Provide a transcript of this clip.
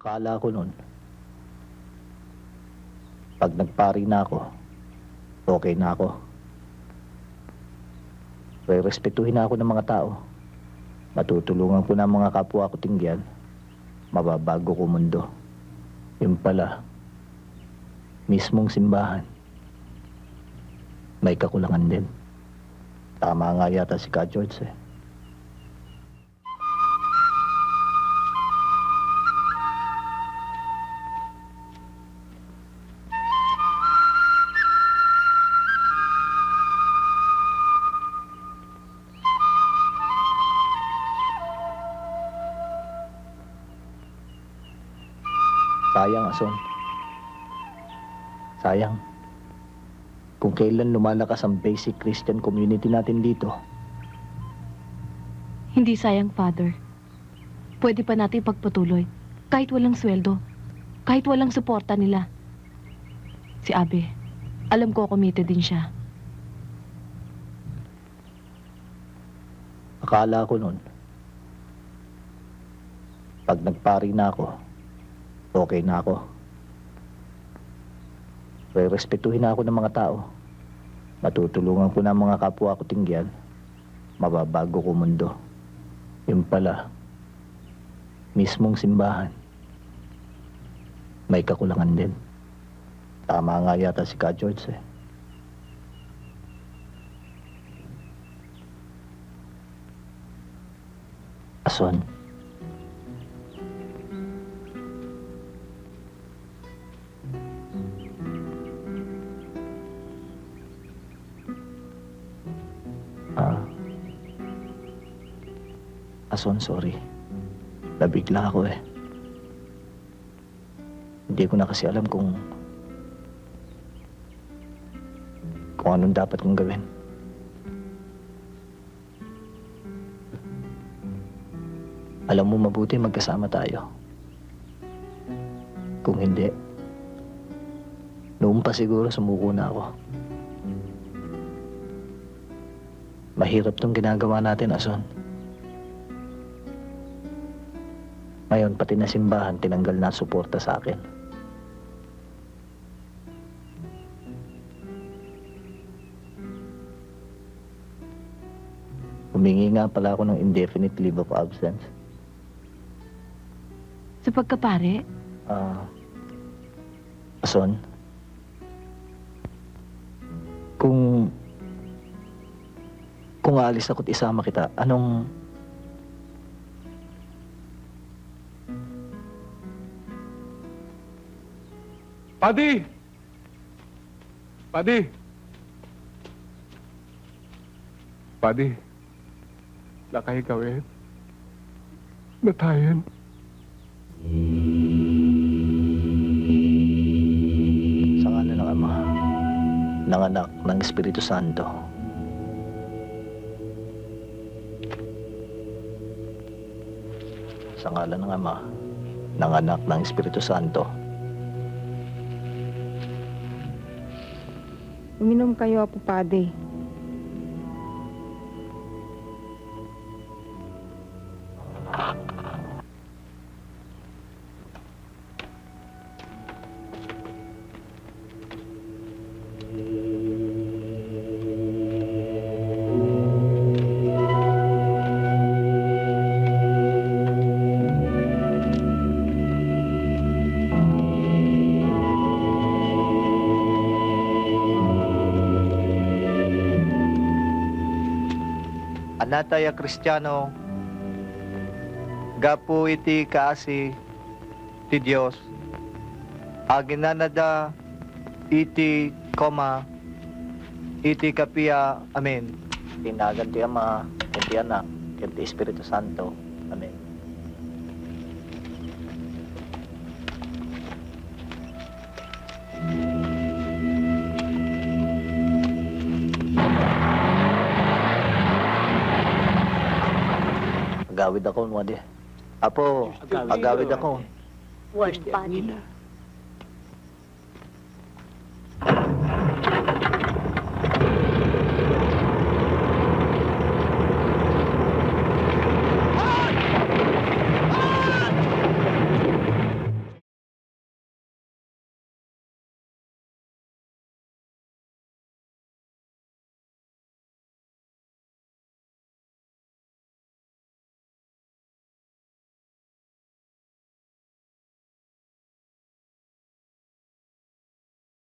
Akala ko nun, pag nagpari na ako, okay na ako. Re-respetuhin na ako ng mga tao. Matutulungan ko na mga kapwa ko tingyan. Mababago ko mundo. Yung pala, mismong simbahan. May kakulangan din. Tama nga yata si Ka George eh. Sayang, Ason. Sayang. Kung kailan lumalakas ang basic Christian community natin dito, Hindi sayang, Father. Pwede pa natin pagpatuloy. Kahit walang sweldo. Kahit walang suporta nila. Si Abe, alam ko committed din siya. akala ko nun, pag nagpari na ako, okay na ako. Re-respetuhin na ako ng mga tao. Matutulungan ko na mga kapwa ko tingyan. Mababago ko mundo. Yung pala, mismong simbahan. May kakulangan din. Tama nga yata si Ka George eh. Ason. Ason, sorry. Nabigla ako eh. Hindi ko na kasi alam kung kung anong dapat kong gawin. Alam mo mabuti magkasama tayo. Kung hindi, noon pa siguro sumuko na ako. Mahirap tong ginagawa natin, Ason. Ngayon, pati na simbahan, tinanggal na suporta sa akin. Humingi nga pala ako ng indefinite leave of absence. Sa pagkapare, Ah. Ason? Kung... Kung aalis ako't isama kita, anong... Padi! Padi! Padi, nakahigawin. Natayan. Sa ngala ng Ama, ng Anak, ng Espiritu Santo. Sa ngala ng Ama, ng Anak, ng Espiritu Santo. Uminom kayo, Apupade. Anataya Kristiyano, gapu iti kaasi ti Dios, aginanada iti koma iti kapia, amen. Tinagan ti Ama, iti Anak, iti Espiritu Santo, amen. Agawid ako, Mwade. Apo, agawid ako. Worst body.